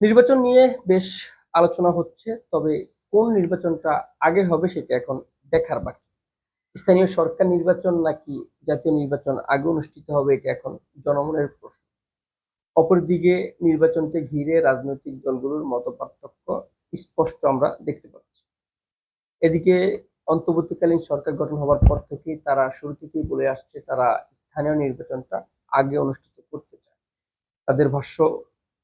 নির্বাচন নিয়ে বেশ আলোচনা হচ্ছে, তবে কোন নির্বাচনটা আগে হবে সেটা এখন দেখার বাকি। স্থানীয় সরকার নির্বাচন নাকি জাতীয় নির্বাচন আগে অনুষ্ঠিত হবে এটা এখন জনমনের প্রশ্ন। অপরদিকে নির্বাচনকে ঘিরে রাজনৈতিক দলগুলোর মত পার্থক্য স্পষ্ট আমরা দেখতে পাচ্ছি। এদিকে অন্তর্বর্তীকালীন সরকার গঠন হওয়ার পর থেকেই তারা শুরু থেকেই বলে আসছে, তারা স্থানীয় নির্বাচনটা আগে অনুষ্ঠিত করতে চায়। তাদের ভাষ্য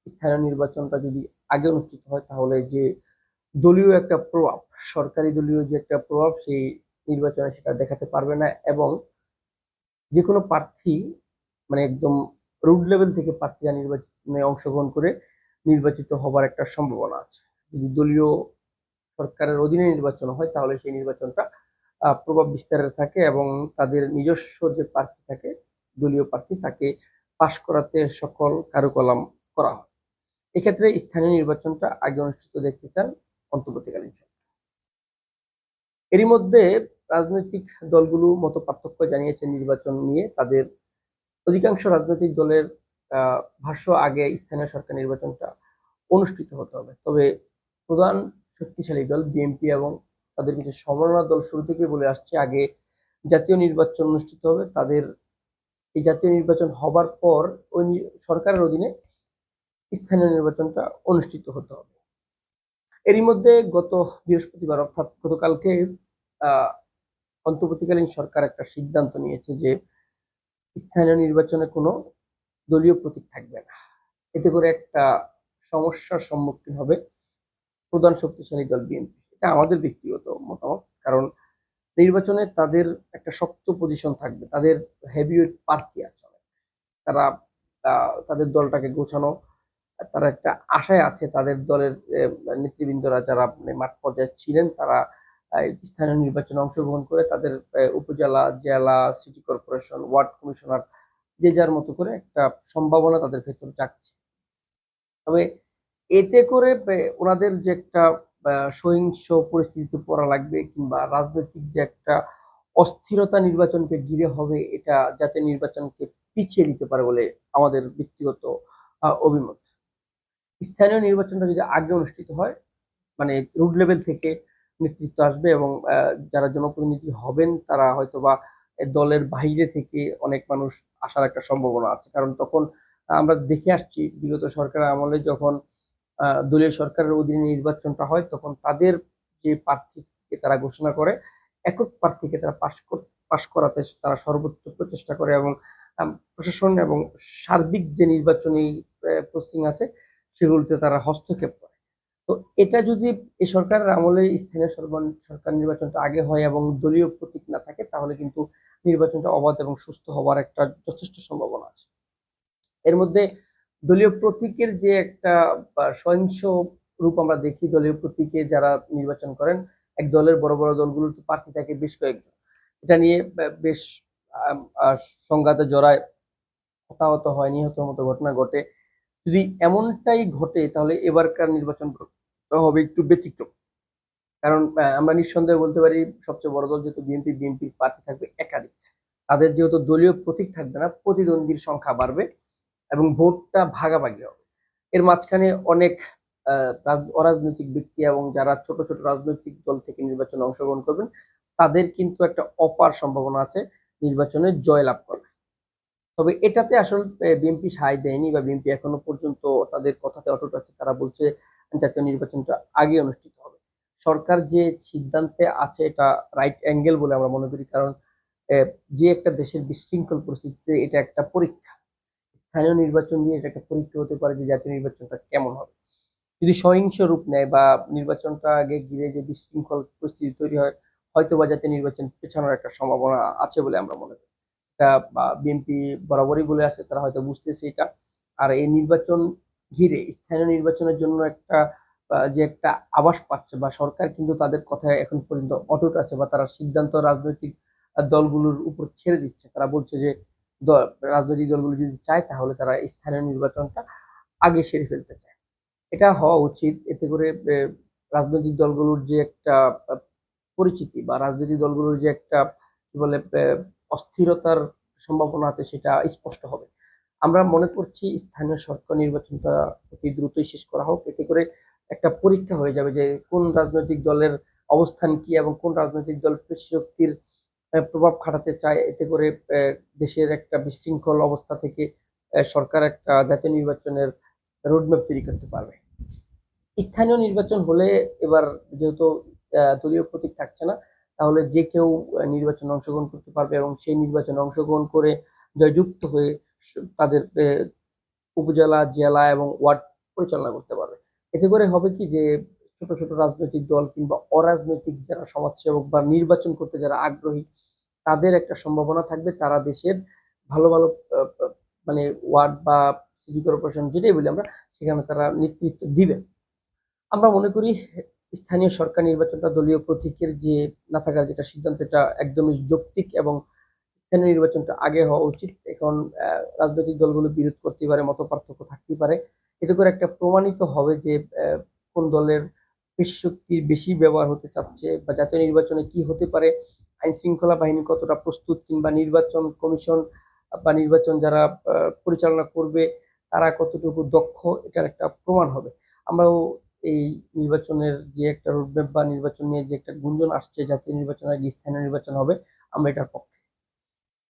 স্থানীয় নির্বাচনটা যদি আগে অনুষ্ঠিত হয়, তাহলে যে দলীয় একটা প্রভাব, সরকারি দলীয় যে একটা প্রভাব, সেই নির্বাচনে সেটা দেখাতে পারবে না এবং যে কোনো প্রার্থী মানে একদম রুট লেভেল থেকে প্রার্থীরা নির্বাচনে অংশগ্রহণ করে নির্বাচিত হবার একটা সম্ভাবনা আছে। যদি দলীয় সরকারের অধীনে নির্বাচন হয়, তাহলে সেই নির্বাচনটা প্রভাব বিস্তারের থাকে এবং তাদের নিজস্ব যে প্রার্থী থাকে, দলীয় প্রার্থী, তাকে পাশ করাতে সকল কারুকলাম করা হয়। এক্ষেত্রে স্থানীয় নির্বাচনটা আগে অনুষ্ঠিত দেখতে চান অন্তর্বর্তীকালীন সরকার। এরই মধ্যে রাজনৈতিক দলগুলো মত পার্থক্য জানিয়েছে নির্বাচন নিয়ে। তাদের অধিকাংশ রাজনৈতিক দলের ভাষ্য আগে স্থানীয় সরকার নির্বাচনটা অনুষ্ঠিত হতে হবে। তবে প্রধান শক্তিশালী দল বিএনপি এবং তাদের কিছু সমন্বয় দল শুরু থেকে বলে আসছে, আগে জাতীয় নির্বাচন অনুষ্ঠিত হবে। তাদের এই জাতীয় নির্বাচন হবার পর ওই সরকারের অধীনে স্থানীয় নির্বাচনটা অনুষ্ঠিত হতে হবে। এরই মধ্যে গত বৃহস্পতিবার অর্থাৎ গতকালকে অন্তর্বর্তীকালীন সরকার একটা সিদ্ধান্ত নিয়েছে যে স্থানীয় নির্বাচনে কোনো দলীয় প্রতীক থাকবে না। এতে করে একটা সমস্যার সম্মুখীন হবে প্রধান শক্তিশালী দল বিএনপি। এটা আমাদের ব্যক্তিগত মতামত, কারণ নির্বাচনে তাদের একটা শক্ত পজিশন থাকবে, তাদের হেভিওয়েট প্রার্থী আছে। তারা তাদের দলটাকে গোছানো তারা একটা আশায় আছে, তাদের দলের নেতৃবৃন্দরা যারা মানে মাঠ পর্যায়ে ছিলেন, তারা স্থানীয় নির্বাচনে অংশগ্রহণ করে তাদের উপজেলা, জেলা, সিটি কর্পোরেশন, ওয়ার্ড কমিশনার যে যার মতো করে একটা সম্ভাবনা তাদের ভেতর জাগছে। তবে এতে করে ওনাদের যে একটা সহিংস পরিস্থিতিতে পড়া লাগবে কিংবা রাজনৈতিক যে একটা অস্থিরতা নির্বাচনকে ঘিরে হবে, এটা জাতীয় নির্বাচনকে পিছিয়ে দিতে পারে বলে আমাদের ব্যক্তিগত অভিমত। স্থানীয় নির্বাচনটা যদি আগে অনুষ্ঠিত হয় মানে রুট লেভেল থেকে নেতৃত্ব আসবে এবং যারা জনপ্রতিনিধি হবেন তারা হয়তো বা দলের বাইরে থেকে অনেক মানুষ আসার একটা সম্ভাবনা আছে। কারণ তখন আমরা দেখে আসছি, বিগত সরকার আমলে যখন দলীয় সরকারের অধীনে নির্বাচনটা হয়, তখন তাদের যে প্রার্থীকে তারা ঘোষণা করে, একক প্রার্থীকে তারা পাশ পাশ করাতে তারা সর্বোচ্চ প্রচেষ্টা করে এবং প্রশাসন এবং সার্বিক যে নির্বাচনী প্রসিং আছে সেগুলোতে তারা হস্তক্ষেপ করে। তো এটা যদি এই সরকারের আমলে স্থানীয় সরকার- নির্বাচনটা আগে হয় এবং দলীয় প্রতীক না থাকে, তাহলে কিন্তু নির্বাচনটা অবাধ এবং সুস্থ হওয়ার একটা যথেষ্ট সম্ভাবনা আছে। এর মধ্যে দলীয় প্রতীকের যে একটা সহিংস রূপ আমরা দেখি, দলীয় প্রতীকে যারা নির্বাচন করেন, এক দলের বড় বড় দলগুলোর প্রার্থী থাকে বেশ কয়েকজন। এটা নিয়ে বেশ সংঘাতে জড়ায়, হতাহত হয় নিহত মতো ঘটনা ঘটে। যদি এমনটাই ঘটে, তাহলে এবারকার নির্বাচন হবে একটু ব্যতিক্রম। কারণ আমরা নিঃসন্দেহে বলতে পারি, সবচেয়ে বড় দল যেহেতু বিএনপি, বিএনপির প্রার্থী থাকবে একাধিক। তাদের যেহেতু দলীয় প্রতীক থাকবে না, প্রতিদ্বন্দ্বীর সংখ্যা বাড়বে এবং ভোটটা ভাগাভাগি হবে। এর মাঝখানে অনেক অরাজনৈতিক ব্যক্তি এবং যারা ছোট ছোট রাজনৈতিক দল থেকে নির্বাচনে অংশগ্রহণ করবেন, তাদের কিন্তু একটা অপার সম্ভাবনা আছে নির্বাচনে জয়লাভ করবে তবে এটাতে আসলে বিএনপি সায় দেয়নি বা বিএনপি এখনও পর্যন্ত তাদের কথাতে অটুট আছে। তারা বলছে জাতীয় নির্বাচনটা আগে অনুষ্ঠিত হবে। সরকার যে সিদ্ধান্তে আছে এটা রাইট অ্যাঙ্গেল বলে আমরা মনে করি। কারণ যে একটা দেশের বিশৃঙ্খল পরিস্থিতিতে এটা একটা পরীক্ষা। স্থানীয় নির্বাচন দিয়ে এটা একটা পরীক্ষা হতে পারে যে জাতীয় নির্বাচনটা কেমন হবে। যদি সহিংস রূপ নেয় বা নির্বাচনটা আগে ঘিরে যে বিশৃঙ্খল পরিস্থিতি তৈরি হয় হয়তো বা জাতীয় নির্বাচন পেছানোর একটা সম্ভাবনা আছে বলে আমরা মনে করি। এটা বিএনপি বরাবরই বলে আছে তারা হয়তো বুঝতেছে এটা। আর এই নির্বাচন ঘিরে, স্থানীয় নির্বাচনের জন্য একটা যে একটা আবাস পাচ্ছে, বা সরকার কিন্তু তাদের কথায় এখন পর্যন্ত অটুট আছে, বা তারা সিদ্ধান্ত রাজনৈতিক দলগুলোর উপর ছেড়ে দিচ্ছে। তারা বলছে যে রাজনৈতিক দলগুলো যদি চায়, তাহলে তারা স্থানীয় নির্বাচনটা আগে সেরে ফেলতে চায়। এটা হওয়া উচিত। এতে করে রাজনৈতিক দলগুলোর যে একটা পরিচিতি, বা রাজনৈতিক দলগুলোর যে একটা, কি বলে অস্থিরতার সম্ভাবনা আছে, সেটা স্পষ্ট হবে। আমরা মনে করছি স্থানীয় সরকার নির্বাচনটা অতি দ্রুতই শেষ করা হোক। এতে করে একটা পরীক্ষা হয়ে যাবে যে কোন রাজনৈতিক দলের অবস্থান কি এবং কোন রাজনৈতিক দল শক্তির প্রভাব খাটাতে চায়। এতে করে দেশের একটা বিশৃঙ্খল অবস্থা থেকে সরকার একটা জাতীয় নির্বাচনের রোডম্যাপ তৈরি করতে পারবে। স্থানীয় নির্বাচন হলে এবার যেহেতু দলীয় প্রতীক থাকছে না তাহলে যে কেউ নির্বাচনে অংশগ্রহণ করতে পারবে এবং সেই নির্বাচনে অংশগ্রহণ করে জয়যুক্ত হয়ে তাদের উপজেলা, জেলা এবং ওয়ার্ড পরিচালনা করতে পারবে। এতে করে হবে কি যে, ছোট ছোট রাজনৈতিক দল কিংবা অরাজনৈতিক যারা সমাজসেবক বা নির্বাচন করতে যারা আগ্রহী, তাদের একটা সম্ভাবনা থাকবে। তারা দেশের ভালো ভালো মানে ওয়ার্ড বা সিটি কর্পোরেশন যেটাই বলি আমরা, সেখানে তারা নেতৃত্ব দিবে। আমরা মনে করি স্থানীয় সরকার নির্বাচনটা দলীয় প্রতীকের যে না থাকার যেটা সিদ্ধান্ত, এটা একদমই যৌক্তিক এবং স্থানীয় নির্বাচনটা আগে হওয়া উচিত। এখন রাজনৈতিক দলগুলো বিরোধ করতে পারে মত পার্থক্য থাকতেই পারে। এতে করে একটা প্রমাণিত হবে যে কোন দলের পেশি শক্তির বেশি ব্যবহার হতে চাচ্ছে বা জাতীয় নির্বাচনে কি হতে পারে। আইন শৃঙ্খলা বাহিনী কতটা প্রস্তুত কিংবা নির্বাচন কমিশন বা নির্বাচন যারা পরিচালনা করবে, তারা কতটুকু দক্ষ, এটার একটা প্রমাণ হবে। আমরাও এই নির্বাচনের যে একটা রোডম্যাপ বা নির্বাচন নিয়ে যে একটা গুঞ্জন আসছে, জাতীয় নির্বাচন আগে স্থানীয় নির্বাচন হবে, আমরা এটার পক্ষে